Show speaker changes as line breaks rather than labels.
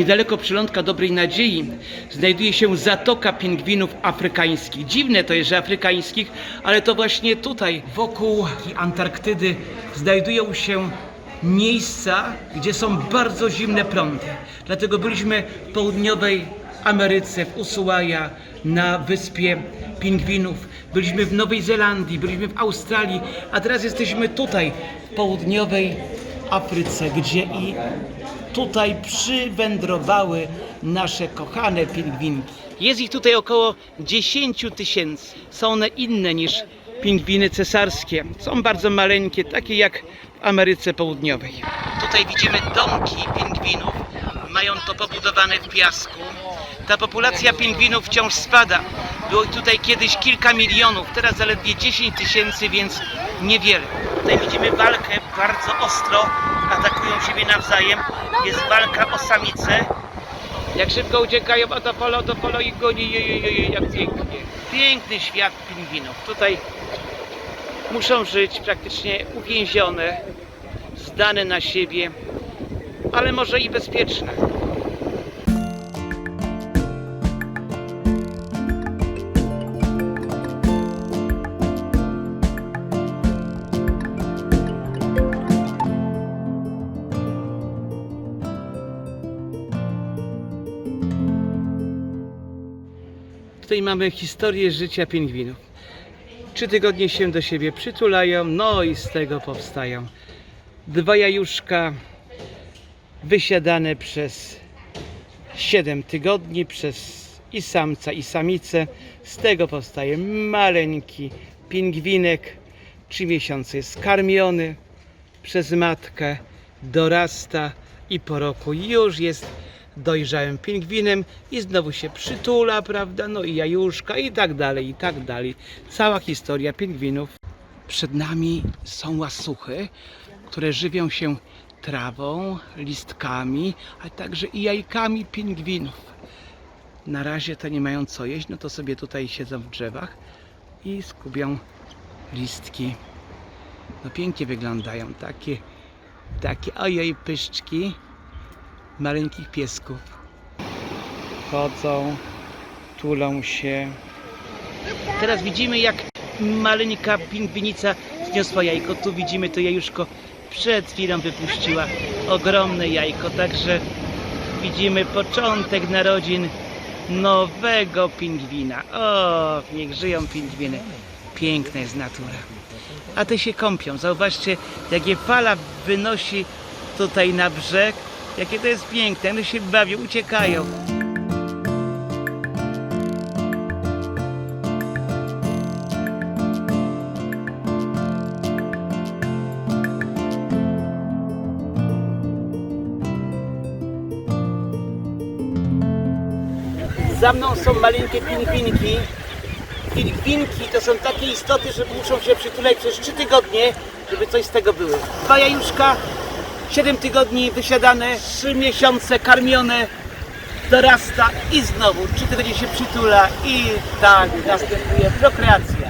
Niedaleko przylądka Dobrej Nadziei znajduje się Zatoka Pingwinów Afrykańskich. Dziwne to jest, że afrykańskich, ale to właśnie tutaj, wokół Antarktydy, znajdują się miejsca, gdzie są bardzo zimne prądy. Dlatego byliśmy w południowej Ameryce, w Ushuaia, na wyspie pingwinów. Byliśmy w Nowej Zelandii, byliśmy w Australii, a teraz jesteśmy tutaj, w południowej Afryce, gdzie i tutaj przywędrowały nasze kochane pingwinki. Jest ich tutaj około 10 tysięcy. Są one inne niż pingwiny cesarskie. Są bardzo maleńkie, takie jak w Ameryce Południowej. Tutaj widzimy domki pingwinów. Mają to pobudowane w piasku. Ta populacja pingwinów wciąż spada. Było ich tutaj kiedyś kilka milionów, teraz zaledwie 10 tysięcy, więc niewiele. Tutaj widzimy walkę bardzo ostro, atakują siebie nawzajem. Jest walka o samice. Jak szybko uciekają od Apollo, od Apollo i goni, je, je, je, je, jak pięknie. Piękny świat pingwinów. Tutaj muszą żyć praktycznie uwięzione, zdane na siebie, ale może i bezpieczne. Tutaj mamy historię życia pingwinów. Trzy tygodnie się do siebie przytulają, no i z tego powstają dwa jajuszka wysiadane przez 7 tygodni przez i samca i samicę. Z tego powstaje maleńki pingwinek. Trzy miesiące jest karmiony przez matkę, dorasta i po roku już jest dojrzałym pingwinem i znowu się przytula, prawda? No i jajuszka i tak dalej, i tak dalej. Cała historia pingwinów. Przed nami są łasuchy, które żywią się trawą, listkami, a także i jajkami pingwinów. Na razie to nie mają co jeść, no to sobie tutaj siedzą w drzewach i skubią listki. No pięknie wyglądają, takie, takie ojej pyszczki maleńkich piesków. Chodzą, tulą się. Teraz widzimy jak maleńka pingwinica zniosła jajko. Tu widzimy to jajuszko przed chwilą wypuściła ogromne jajko, także widzimy początek narodzin nowego pingwina. O, niech żyją pingwiny. Piękna jest natura. A te się kąpią. Zauważcie, jak je fala wynosi tutaj na brzeg. Jakie to jest piękne. One się bawią, uciekają. Za mną są maleńkie pingwinki. Pingwinki to są takie istoty, że muszą się przytulać przez 3 tygodnie, żeby coś z tego było. Dwa jajuszka, 7 tygodni wysiadane, 3 miesiące karmione, dorasta i znowu 3 tygodnie się przytula i tak następuje prokreacja.